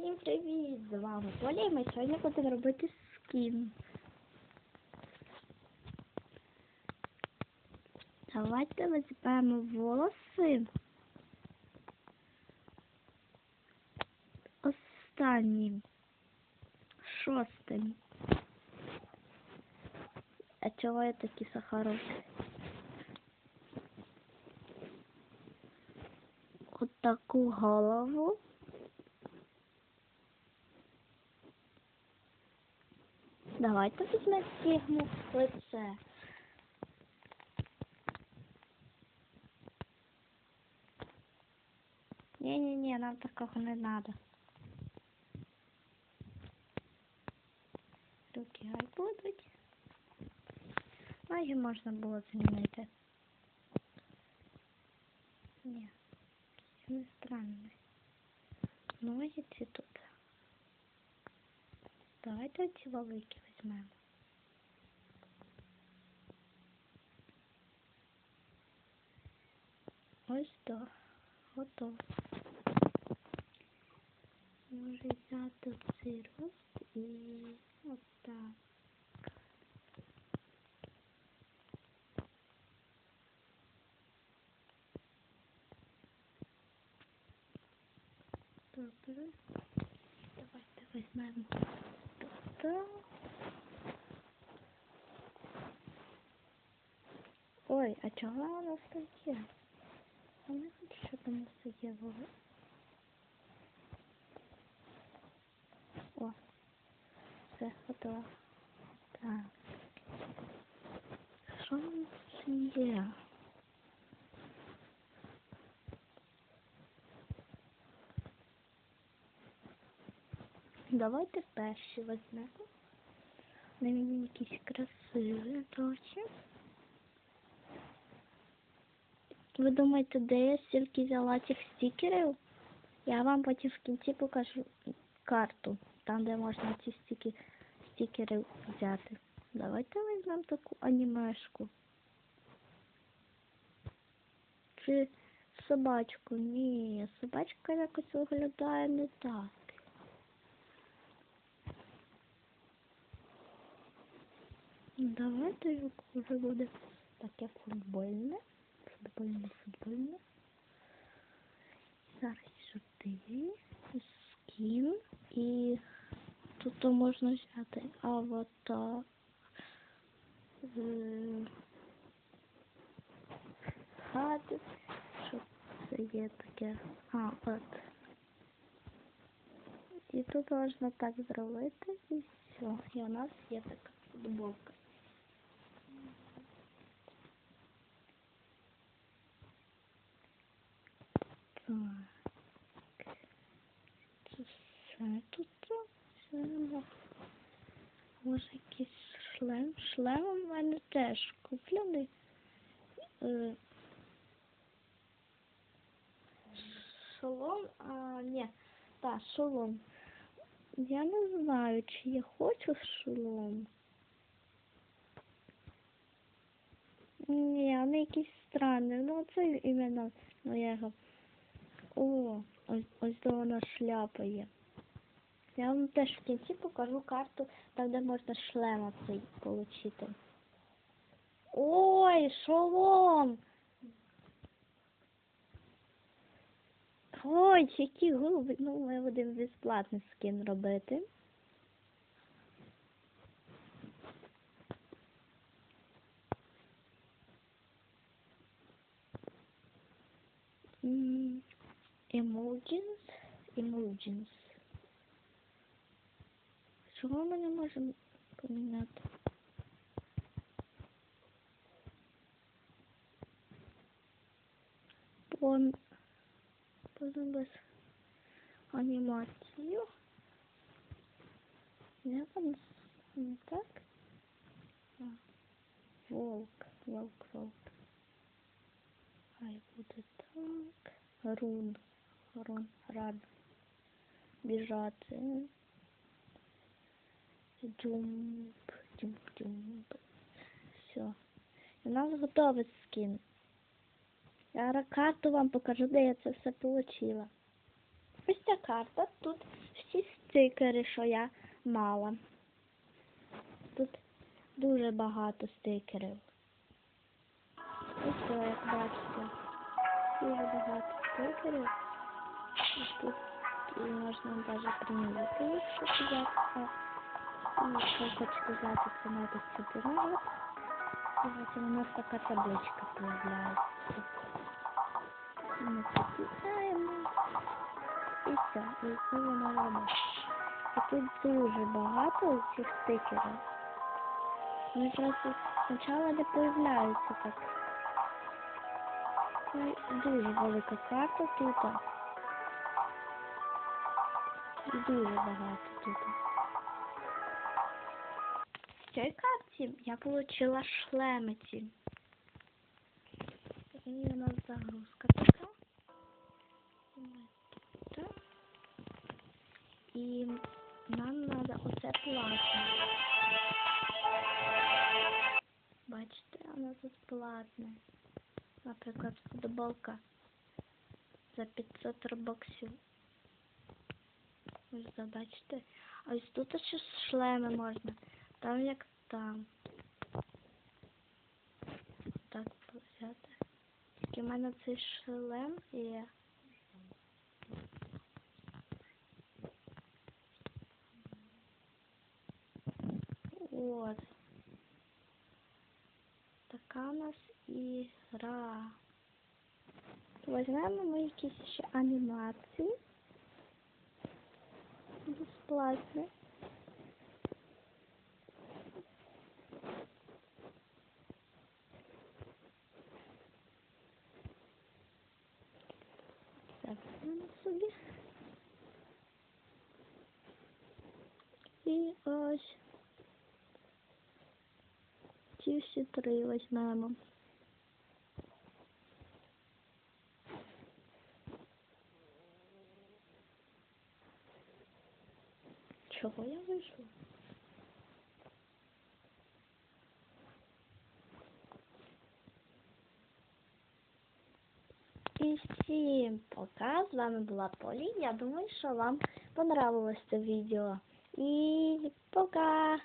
Всім привіт! З вами Поля і ми сьогодні будемо робити скін. Давайте візьмемо волоси. Останнім. Шостим. А чого я такі сахарові? От таку голову. Давайте візьмемо фігму в лице. Ні-ні-ні, нам такого не треба. Руки гай будуть. Ноги можна було змінити. Ні, не странно. Ноги ці тут. Давайте ці великі візьмемо. Ось то. Готово. Може взяти цей рост і отак. Добре. Давайте візьмемо тут. Ой, а чого вона стає? А не хочу, що там стає вова. О, все готово. Так. Що в нас є? Давайте перші візьмемо. Вони мені якісь красиві трохи. Ви думаєте, де я стільки взяла цих стікерів? Я вам потім в кінці покажу карту, там де можна ці стіки, стікери взяти. Давайте візьмемо таку анімешку. Чи собачку? Ні, собачка якось виглядає не так. Ну, Давайте яку вже буде таке футбольне. Футбольне, футбольне. Зараз сюди. Скін. І тут можна взяти аватар. Е, Хат. Що це є таке? А, от. І тут можна так зробити і все. І у нас є така футболка. Так. Це все тут. Все. Може якийсь шлем. Шлем у мене теж куплений. Е, Шолом, а, ні, так, шолом. Я не знаю, чи я хочу шолом. Ні, вони якісь странні. Ну, це іменно, ну, я. О, ось, ось де вона шляпа є. Я вам теж в кінці покажу карту, там, де можна шлема цей отримати. Ой, шолом! Ой, які губи. Ну, ми будемо безплатний скін робити. М, Emojis, emojis. Чого ми не можемо поміняти? Пон... Потім без анімацію. Не там не так? А, волк, волк, волк. Хай буде так. Рун, рун, рад. Біжати. Джумп, джумп, джумп. Все. У нас готовий скін. Я карту вам покажу, де я це все отримала. Ось ця карта. Тут всі стикери, що я мала. Тут дуже багато стикерів. Ось, як бачите, дуже багато стикерів. І тут і можна навіть приміряти їх, щоб як це. І якщо хочете знати, це навіть сюди нажати. І ось у нас така табличка появляється. Ми підписаємо. І все, і це воно робить. І тут дуже багато цих стикерів. Вони просто спочатку не появляються так. Це дуже велика карта тут. Дуже багато тут. В цій карті я отримала шлеми ці. І у нас загрузка така. Так. І нам треба оце платне. Бачите, воно тут платне. Наприклад, футболка за 500 робоксів. Ось забачите. А ось тут ще шлеми можна. Там як там. Так взяти. Тільки в мене цей шлем є. От. Така у нас ігра. Возьмемо ми якісь ще анімації. Безплатні. Заберемо собі. І ось ці всі три візьмемо. Чого я вийшла? І всім пока. З вами була Полі. Я думаю, що вам понравилось це відео. І пока!